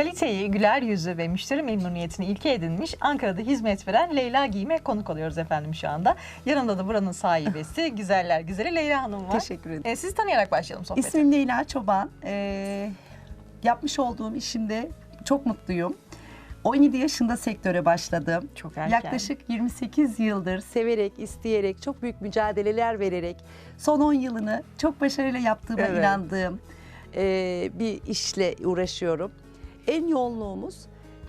Kaliteyi, güler yüzü ve müşteri memnuniyetini ilke edinmiş Ankara'da hizmet veren Leyla Giyim'e konuk oluyoruz efendim şu anda. Yanımda da buranın sahibesi, güzeller güzeli Leyla Hanım var. Teşekkür ederim. E, sizi tanıyarak başlayalım sohbete. İsmim Leyla Çoban. Ee, yapmış olduğum işimde çok mutluyum. 17 yaşında sektöre başladım. Çok erken. Yaklaşık 28 yıldır severek, isteyerek, çok büyük mücadeleler vererek son 10 yılını çok başarıyla yaptığıma Evet. inandığım ee, bir işle uğraşıyorum. En yoğunluğumuz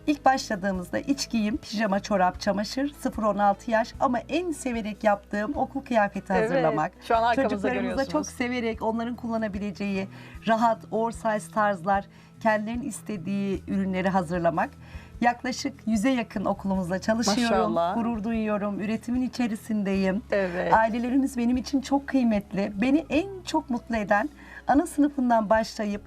ilk başladığımızda iç giyim, pijama, çorap, çamaşır, 0-16 yaş ama en severek yaptığım okul kıyafeti Evet, hazırlamak. Şu an arkamızda Çocuklarımıza görüyorsunuz. çok severek onların kullanabileceği rahat oversize tarzlar, kendilerinin istediği ürünleri hazırlamak. Yaklaşık 100'e yakın okulumuzla çalışıyorum. Maşallah. Gurur duyuyorum. Üretimin içerisindeyim. Evet. Ailelerimiz benim için çok kıymetli. Beni en çok mutlu eden ana sınıfından başlayıp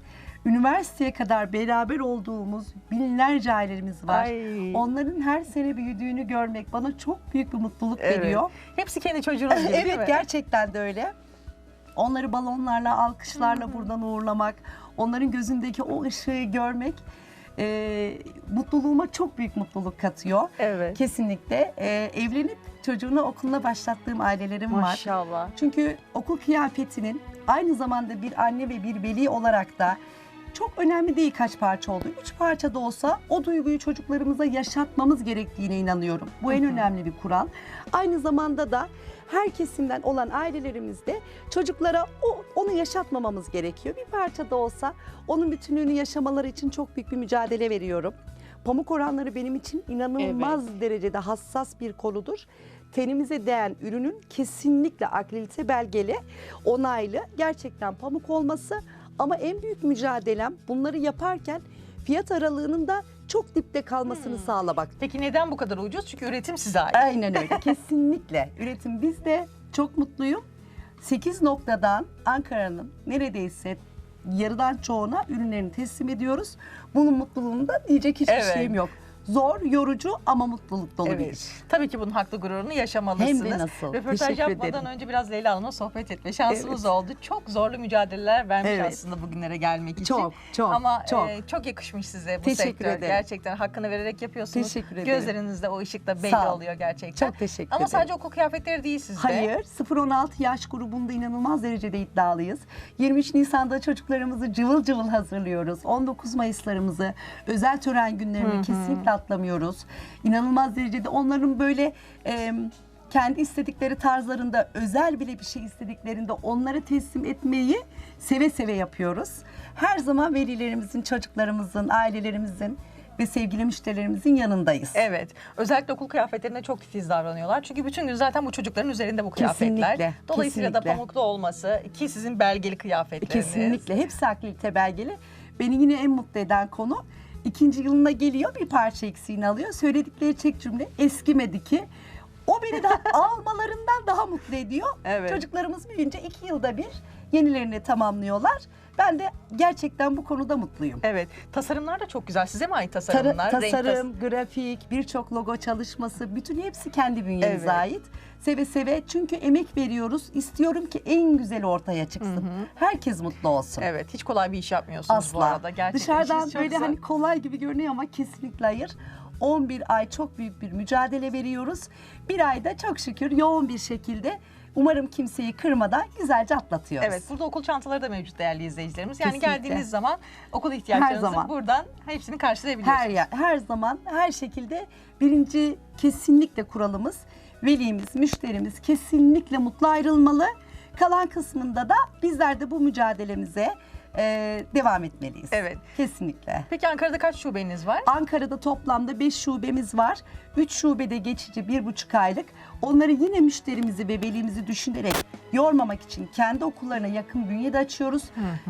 üniversiteye kadar beraber olduğumuz binlerce ailelerimiz var. Ay. Onların her sene büyüdüğünü görmek bana çok büyük bir mutluluk Evet. veriyor. Hepsi kendi çocuğunuz gibi değil mi? evet gerçekten de öyle. Onları balonlarla, alkışlarla buradan uğurlamak, onların gözündeki o ışığı görmek e, mutluluğuma çok büyük mutluluk katıyor. Evet. Kesinlikle. E, evlenip çocuğunu okuluna başlattığım ailelerim var. Maşallah. Çünkü okul kıyafetinin aynı zamanda bir anne ve bir veli olarak da çok önemli değil kaç parça olduğu. Üç parça da olsa o duyguyu çocuklarımıza yaşatmamız gerektiğine inanıyorum. Bu en önemli bir kural. Aynı zamanda da her kesimden olan ailelerimizde çocuklara o, onu yaşatmamamız gerekiyor. Bir parça da olsa onun bütünlüğünü yaşamaları için çok büyük bir mücadele veriyorum. Pamuk oranları benim için inanılmaz derecede hassas bir konudur. Tenimize değen ürünün kesinlikle akredite belgeli, onaylı, gerçekten pamuk olması ama en büyük mücadelem bunları yaparken fiyat aralığının da çok dipte kalmasını Hmm. sağlamak. Peki neden bu kadar ucuz? Çünkü üretim size ait. Aynen öyle. Kesinlikle. Üretim bizde. Çok mutluyum. 8 noktadan Ankara'nın neredeyse yarıdan çoğuna ürünlerini teslim ediyoruz. Bunun mutluluğunda diyecek hiçbir Evet. şeyim yok. Zor, yorucu ama mutluluk dolu bir iş. Tabii ki bunun haklı gururunu yaşamalısınız. Hem de nasıl. Röportaj Teşekkür yapmadan ederim. önce biraz Leyla Hanım'la sohbet etme şansımız Evet. oldu. Çok zorlu mücadeleler vermiş Evet. aslında bugünlere gelmek için. Çok, çok, Ama çok. e, çok yakışmış size bu Teşekkür sektör. ederim. Gerçekten hakkını vererek yapıyorsunuz. Teşekkür ederim. Gözlerinizde o ışık da belli Sağ ol. oluyor gerçekten. Çok teşekkür Ama ederim. sadece okul kıyafetleri değil sizde. Hayır, 0-16 yaş grubunda inanılmaz derecede iddialıyız. 23 Nisan'da çocuklarımızı cıvıl cıvıl hazırlıyoruz. 19 Mayıs'larımızı, özel tören günlerini kesinlikle atlamıyoruz. İnanılmaz derecede onların böyle e, kendi istedikleri tarzlarında, özel bile bir şey istediklerinde onları teslim etmeyi seve seve yapıyoruz. Her zaman velilerimizin, çocuklarımızın, ailelerimizin ve sevgili müşterilerimizin yanındayız. Evet. Özellikle okul kıyafetlerine çok titiz davranıyorlar. Çünkü bütün gün zaten bu çocukların üzerinde bu kıyafetler. Kesinlikle, Dolayısıyla da kesinlikle. pamuklu olması ki sizin belgeli kıyafetleriniz. Kesinlikle. Hepsi akredite belgeli. Beni yine en mutlu eden konu ikinci yılına geliyor bir parça eksiğini alıyor. Söyledikleri tek cümle eskimedi ki. O beni daha almalarından daha mutlu ediyor. Evet. Çocuklarımız büyüyünce iki yılda bir yenilerini tamamlıyorlar. Ben de gerçekten bu konuda mutluyum. Evet. Tasarımlar da çok güzel. Size mi ait tasarımlar? Tas- tasarım, grafik, birçok logo çalışması, bütün hepsi kendi bünyemize Evet. ait. Seve seve çünkü emek veriyoruz. İstiyorum ki en güzeli ortaya çıksın. Herkes mutlu olsun. Evet. Hiç kolay bir iş yapmıyorsunuz bu Asla. arada. Gerçekten Dışarıdan böyle zor. hani kolay gibi görünüyor ama kesinlikle hayır. 11 ay çok büyük bir mücadele veriyoruz. Bir ayda çok şükür yoğun bir şekilde umarım kimseyi kırmadan güzelce atlatıyoruz. Evet, burada okul çantaları da mevcut değerli izleyicilerimiz. Yani Kesinlikle. geldiğiniz zaman okul ihtiyaçlarınızı zaman. buradan hepsini karşılayabiliyorsunuz. Her her zaman her şekilde birinci kesinlikle kuralımız velimiz, müşterimiz kesinlikle mutlu ayrılmalı. Kalan kısmında da bizler de bu mücadelemize e, devam etmeliyiz. Evet. Kesinlikle. Peki Ankara'da kaç şubeniz var? Ankara'da toplamda 5 şubemiz var. 3 şubede geçici 1,5 aylık. Onları yine müşterimizi ve velimizi düşünerek yormamak için kendi okullarına yakın bünyede açıyoruz.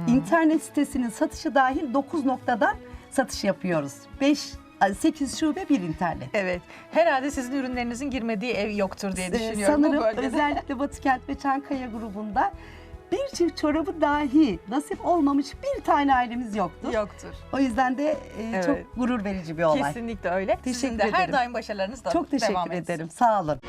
İnternet sitesinin satışı dahil 9 noktadan satış yapıyoruz. 5 8 şube bir internet. Evet. Herhalde sizin ürünlerinizin girmediği ev yoktur diye düşünüyorum Sanırım özellikle Batı Kent ve Çankaya grubunda bir çift çorabı dahi nasip olmamış bir tane ailemiz yoktur. Yoktur. O yüzden de e, Evet. çok gurur verici bir olay. Kesinlikle öyle. Sizin Teşekkür de her ederim. daim başarılarınız da Çok devam teşekkür etsin. ederim. Sağ olun.